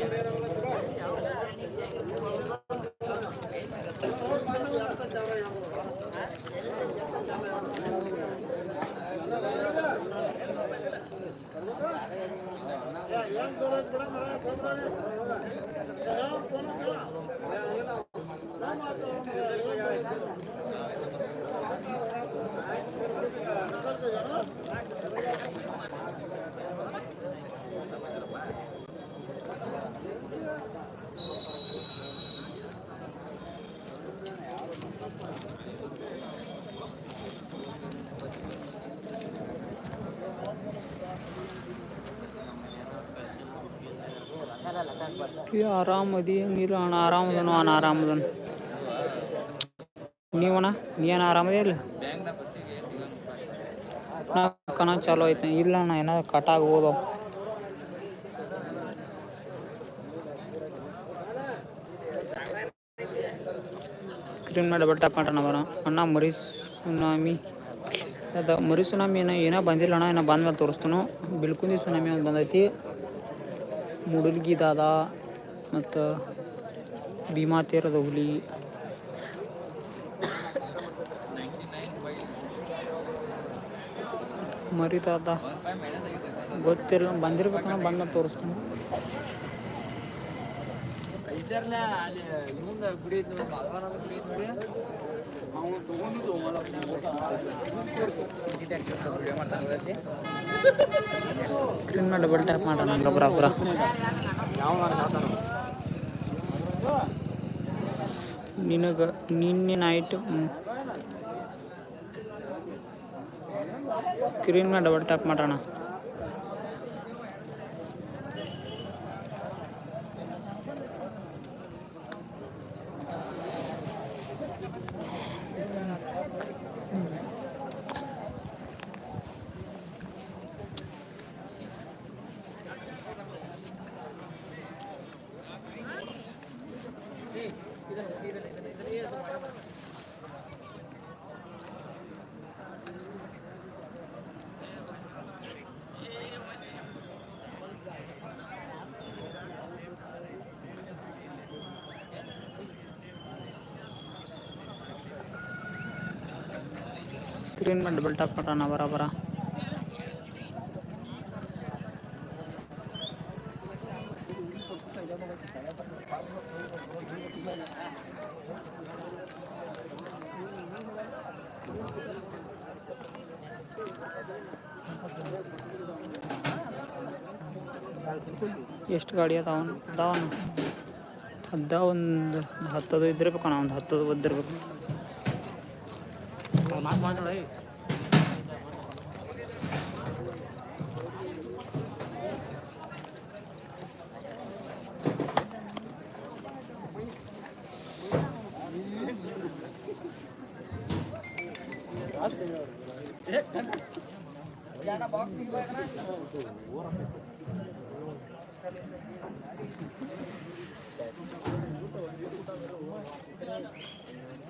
Gracias. ಆರಾಮದಿ ನೀರು ಅಣ್ಣ ಆರಾಮದನು ಅಣ್ಣ ಆರಾಮದನು ನೀವಣ್ಣ, ನೀ ಏನ ಆರಾಮದೇ ಇಲ್ಲ? ಕಣ, ಚಾಲೋ ಐತೆ. ಇಲ್ಲ ಅಣ್ಣ, ಏನೋ ಕಟ್ ಆಗ್ಬೋದು ಸ್ಕ್ರೀನ್ ಮೇಲೆ ಡಬಲ್ ಟ್ಯಾಪ್ ಮಾಡೋಣ ಅಣ್ಣ ಮರಿ ಸುನಾಮಿ ಅದ ಮರಿ ಸುನಾಮಿ ಏನೋ ಏನೋ ಬಂದಿಲ್ಲ ಅಣ್ಣ, ಏನೋ ಬಂದ್ಮೇಲೆ ತೋರಿಸ್ತಾನು. ಬಿಳ್ಕುಂದಿ ಸುನಾಮಿ ಒಂದು ಬಂದೈತಿ. ಮುಡುಲ್ಗಿ ದಾದ ಮತ್ತು ಭೀಮಾ ತೀರದ ಹುಲಿ. ಮರಿತಾತ ಗೊತ್ತಿರಲ್ಲ ಗೊತ್ತಿಲ್ಲ ಬಂದಿರ್ಬೇಕಣ್ಣ ಬಂದ ತೋರಿಸ್ತೀನಿ. ಸ್ಕ್ರೀನ್ ಮೇಲೆ ಡಬಲ್ ಟ್ಯಾಪ್ ಮಾಡೋಣ ಹಂಗೆ ಬರಾಬರ ಯಾವ ಮಾಡ್ತಾನ ನಿನಗೆ ನಿನ್ನೆ ನೈಟ್ ಸ್ಕ್ರೀನ್ ಮೇಲೆ ಡಬಲ್ ಟ್ಯಾಪ್ ಮಾಡೋಣ ಸ್ಕ್ರೀನ್ ಮೇಲೆ ಡಬಲ್ ಟ್ಯಾಪ್ ಮಾಡೋಣ ಬರಾಬರ ಎಷ್ಟು ಗಾಡಿ ಅದಾವ ಅದಾವನ ಅದ ಒಂದು ಹತ್ತದು ಇದ್ದಿರ್ಬೇಕಣ್ಣ ಒಂದು ಹತ್ತದು ಒದ್ದಿರ್ಬೇಕು மாட்டு மாட்டோட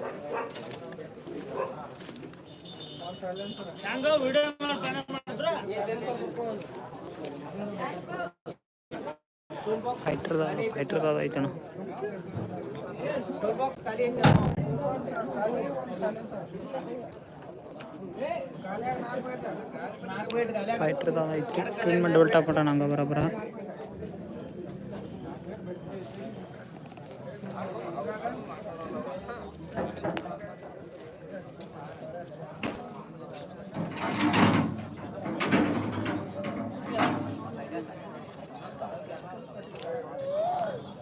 Thank you. ಮಾತು ಮಾತಾಡ ಫೈಟ್ರದ ಫೈಟ್ರದ ಐತಣ್ಣ ಫೈಟ್ರದ ಐತ್ರಿ ಸ್ಕ್ರೀನ್ ಮೇಲೆ ಡಬಲ್ ಟ್ಯಾಪ್ ಮಾಡೋಣ ಹಂಗೆ ಬರೋಬರ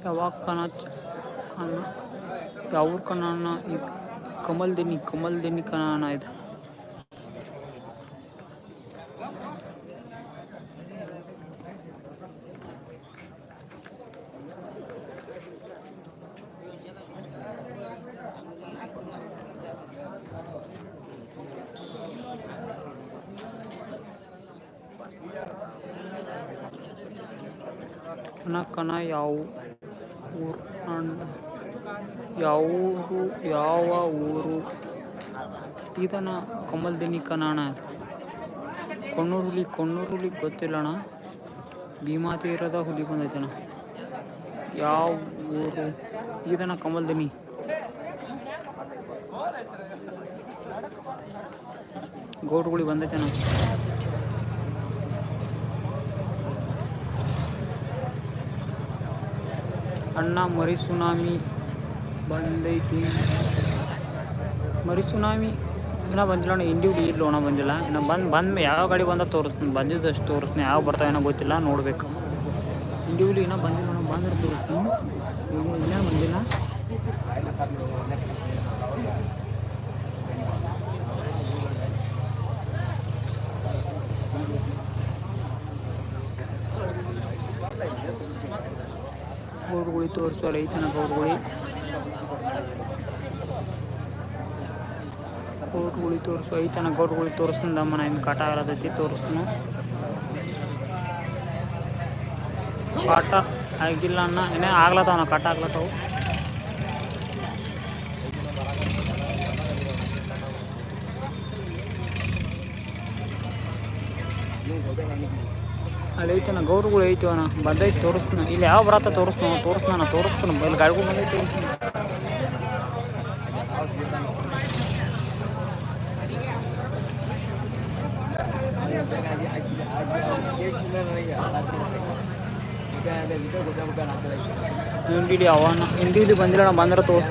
दवाखाना खाना कनाना कमल देनी कमल देनी कनाना इधर। ना कना याऊ ಕಣ ಯಾವ ಊರು? ಇದನ್ನ ಕಮಲ್ ದಿನಿ ಕಣ ಕೊಣ್ಣೂರುಲಿ ಕೊಣ್ಣೂರುಲಿ ಕೊಣ್ಣೂರು ಹುಲಿ ಕೊಣ್ಣೂರು ಹುಲಿ ಗೊತ್ತಿಲ್ಲ ಅಣ್ಣ ಭೀಮಾ ತೀರದ ಹುಲಿ ಬಂದೈತಣ ಯಾವ ಊರು? ಇದನ್ನ ಕಮಲ್ದಿನಿ ಗೌಡ್ಗುಳಿ ಬಂದೈತೆ ಅಣ್ಣ ಮರಿ ಸುನಾಮಿ ಬಂದೈತಿ. ಮರಿ ಸುನಾಮಿ ಇನ್ನೂ ಬಂದಿಲ್ಲ ಅಣ್ಣ ಇಂಡಿವಿಲಿ ಇಲ್ಲ ಅಣ್ಣ ಬಂದಿಲ್ಲ. ಇನ್ನು ಬಂದು, ಬಂದ ಯಾವ ಗಾಡಿ ಬಂದ ತೋರಿಸ್ತೀನಿ. ಬಂದಿದ್ದಷ್ಟು ತೋರಿಸ್ತೀನಿ, ಯಾವ ಬರ್ತಾವೇನೋ ಗೊತ್ತಿಲ್ಲ, ನೋಡ್ಬೇಕು. ಇಂಡಿವಿಲಿ ಇನ್ನೂ ಬಂದಿಲ್ಲ ಅಣ್ಣ, ಬಂದ್ರೆ ತೋರಿಸ್ತೀನಿ. ಇನ್ನೇನು ಬಂದಿಲ್ಲ. ಗೌಡ್ಗುಳಿ ತೋರಿಸುವ ರೈತನ ಗೌಡ್ಗುಳಿ ಗೌಡ್ಗುಳಿ ತೋರಿಸು ಐತನ ತೋರಿಸ್ತೀನಿ ಮನ ಇನ್ನು ಕಾಟ ಆಗಲತ್ತೈತಿ ತೋರಿಸ್ತೀನಿ. ಕಾಟ ಆಗಿಲ್ಲ ಅನ್ನ ಏನೇ ಆಗ್ಲತ್ತವನ ಕಾಟ ಆಗ್ಲತ್ತವು. ಅಲ್ಲಿ ಐತನ ಗೌಡ್ಗಳು ಐತಿವನ ಬಂದೈತಿ ತೋರಿಸ್ತೀನಿ ಇಲ್ಲಿ ಯಾವ ಬರತ್ತ ತೋರಿಸ್ತಾನ ತೋರಿಸ್ತಾನ ತೋರಿಸ್ತಾನ ಇಲ್ಲಿ ಗಾಡಿಗಳು ಬಂದೈತಿ ತೋರಿಸ್ತಾನ ಇಂಡಿಲಿ ಅವನ ಇಂಡಿಲಿ ಬಂದಿಲ್ಲ ನಾ ಬಂದ್ರೆ ತೋರಿಸ್ತೀನಿ